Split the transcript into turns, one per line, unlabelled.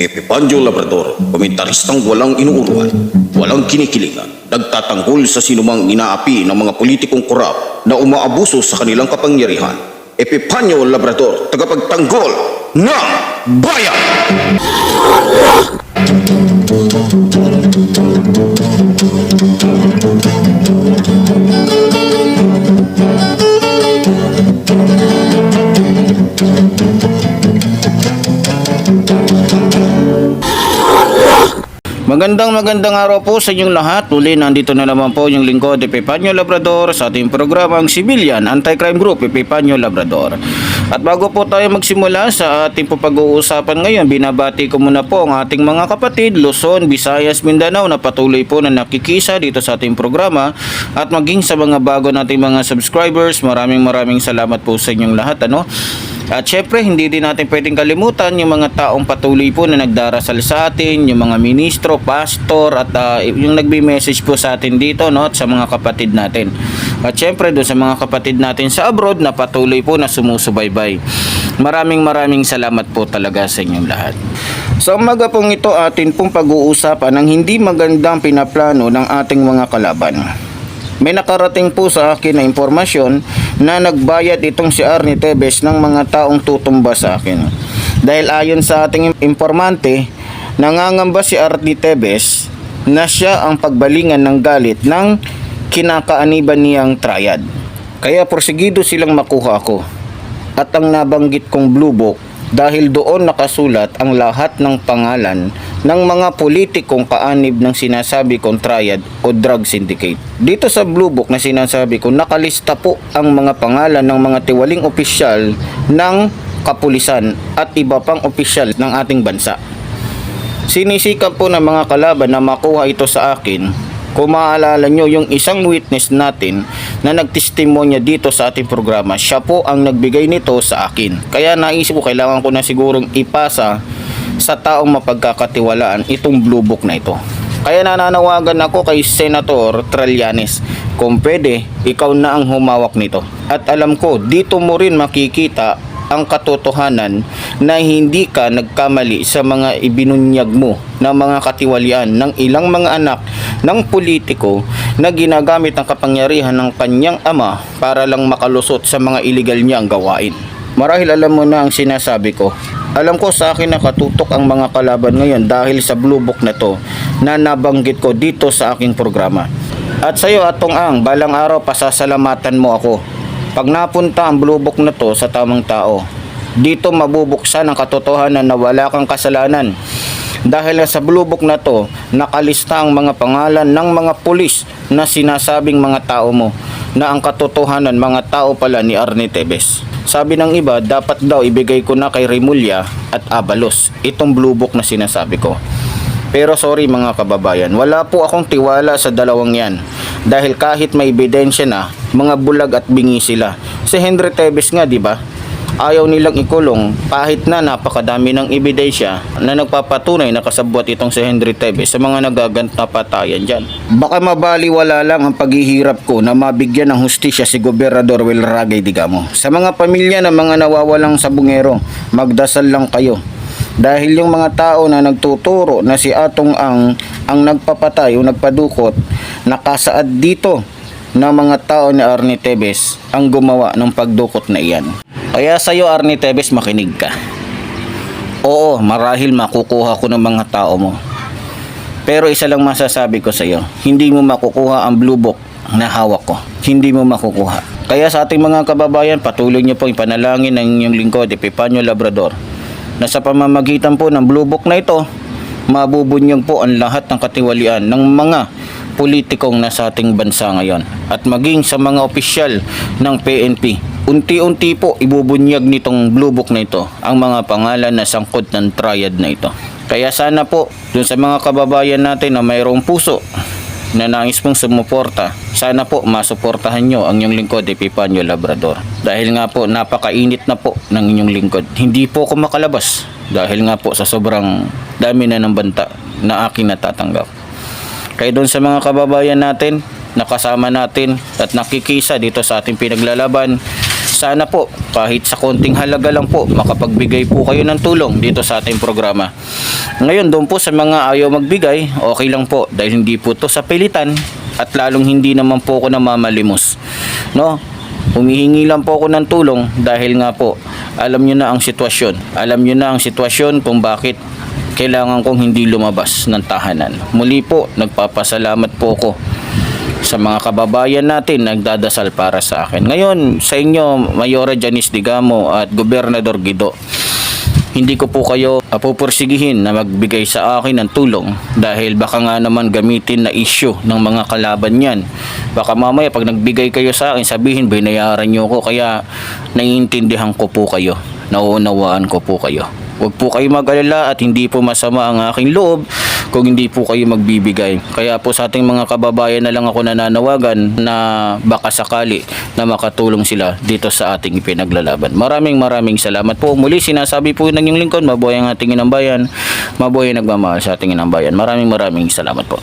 Epipanyo Labrador, komentaristang walang inuuruan, walang kinikilingan, nagtatanggol sa sinumang inaapi ng mga politikong korap na umaabuso sa kanilang kapangyarihan. Epipanyo Labrador, tagapagtanggol ng bayan!
Magandang magandang araw po sa inyong lahat. Muli nandito na naman po yung lingkod Epipanyo Labrador sa ating programang Civilian Anti-Crime Group Epipanyo Labrador. At bago po tayo magsimula sa ating pag-uusapan ngayon, binabati ko muna po ang ating mga kapatid Luzon, Visayas, Mindanao na patuloy po na nakikisa dito sa ating programa at maging sa mga bago nating mga subscribers, maraming maraming salamat po sa inyong lahat. Ano? At syempre, hindi din natin pwedeng kalimutan yung mga taong patuloy po na nagdarasal sa atin, yung mga ministro, pastor, at ah, yung nagbi-message po sa atin dito, no, at sa mga kapatid natin. At syempre, doon sa mga kapatid natin sa abroad na patuloy po na sumusubaybay. Maraming maraming salamat po talaga sa inyong lahat. Sa umaga pong ito, atin pong pag-uusapan ang hindi magandang pinaplano ng ating mga kalaban. May nakarating po sa akin na impormasyon na nagbayad itong si Arnie Tebes ng mga taong tutumba sa akin. Dahil ayon sa ating informante, nangangamba si Arnie Tebes na siya ang pagbalingan ng galit ng kinakaaniban niyang triad. Kaya porsigido silang makuha ako. At ang nabanggit kong blue book dahil doon nakasulat ang lahat ng pangalan ng mga politikong kaanib ng sinasabi kong triad o drug syndicate. Dito sa Blue Book na sinasabi ko, nakalista po ang mga pangalan ng mga tiwaling opisyal ng kapulisan at iba pang opisyal ng ating bansa. Sinisikap po ng mga kalaban na makuha ito sa akin kung maalala nyo yung isang witness natin na nagtestimonya dito sa ating programa, siya po ang nagbigay nito sa akin. Kaya naisip ko kailangan ko na sigurong ipasa sa taong mapagkakatiwalaan itong blue book na ito. Kaya nananawagan ako kay Senator Trillanes kung pwede ikaw na ang humawak nito. At alam ko dito mo rin makikita ang katotohanan na hindi ka nagkamali sa mga ibinunyag mo na mga katiwalian ng ilang mga anak ng politiko na ginagamit ang kapangyarihan ng kanyang ama para lang makalusot sa mga illegal niyang gawain. Marahil alam mo na ang sinasabi ko. Alam ko sa akin nakatutok ang mga kalaban ngayon dahil sa blue book na to na nabanggit ko dito sa aking programa. At sa iyo atong ang balang araw pasasalamatan mo ako pag napunta ang blue book na to sa tamang tao, dito mabubuksan ang katotohanan na wala kang kasalanan. Dahil sa blue book na to, nakalista ang mga pangalan ng mga pulis na sinasabing mga tao mo na ang katotohanan mga tao pala ni Arne Tebes. Sabi ng iba, dapat daw ibigay ko na kay Remulla at Abalos itong blue book na sinasabi ko. Pero sorry mga kababayan, wala po akong tiwala sa dalawang yan. Dahil kahit may ebidensya na, mga bulag at bingi sila. Si Henry Tevez nga, di ba? Ayaw nilang ikulong kahit na napakadami ng ebidensya na nagpapatunay na kasabwat itong si Henry Tevez sa mga nagagant na patayan dyan. Baka mabaliwala lang ang paghihirap ko na mabigyan ng hustisya si Gobernador Wilragay Digamo. Sa mga pamilya ng mga nawawalang sabungero, magdasal lang kayo dahil yung mga tao na nagtuturo na si Atong ang ang nagpapatay o nagpadukot nakasaad dito na mga tao ni Arnie Tebes ang gumawa ng pagdukot na iyan. Kaya sa iyo Arnie Tebes makinig ka. Oo, marahil makukuha ko ng mga tao mo. Pero isa lang masasabi ko sa iyo, hindi mo makukuha ang blue book na hawak ko. Hindi mo makukuha. Kaya sa ating mga kababayan, patuloy niyo po ipanalangin ng inyong lingkod, Epipanyo Labrador, na sa pamamagitan po ng blue book na ito, mabubunyag po ang lahat ng katiwalian ng mga politikong nasa ating bansa ngayon at maging sa mga opisyal ng PNP. Unti-unti po ibubunyag nitong blue book na ito ang mga pangalan na sangkot ng triad na ito. Kaya sana po dun sa mga kababayan natin na mayroong puso na nais pong sumuporta, sana po masuportahan nyo ang inyong lingkod, Epipanyo Labrador. Dahil nga po, napakainit na po ng inyong lingkod. Hindi po ako makalabas dahil nga po sa sobrang dami na ng banta na aking natatanggap. Kaya doon sa mga kababayan natin, nakasama natin at nakikisa dito sa ating pinaglalaban, sana po kahit sa konting halaga lang po makapagbigay po kayo ng tulong dito sa ating programa. Ngayon doon po sa mga ayaw magbigay, okay lang po dahil hindi po to sa pilitan at lalong hindi naman po ako namamalimos. No? Humihingi lang po ako ng tulong dahil nga po alam nyo na ang sitwasyon. Alam nyo na ang sitwasyon kung bakit kailangan kong hindi lumabas ng tahanan. Muli po, nagpapasalamat po ako sa mga kababayan natin nagdadasal para sa akin. Ngayon, sa inyo, Mayora Janice Digamo at Gobernador Guido, hindi ko po kayo pupursigihin na magbigay sa akin ng tulong dahil baka nga naman gamitin na issue ng mga kalaban yan. Baka mamaya pag nagbigay kayo sa akin, sabihin binayaran nyo ko kaya naiintindihan ko po kayo, nauunawaan ko po kayo. Huwag po kayo mag-alala at hindi po masama ang aking loob kung hindi po kayo magbibigay. Kaya po sa ating mga kababayan na lang ako nananawagan na baka sakali na makatulong sila dito sa ating ipinaglalaban. Maraming maraming salamat po. Muli sinasabi po ng inyong lingkod, mabuhay ang ating inambayan, mabuhay ang nagmamahal sa ating inambayan. Maraming maraming salamat po.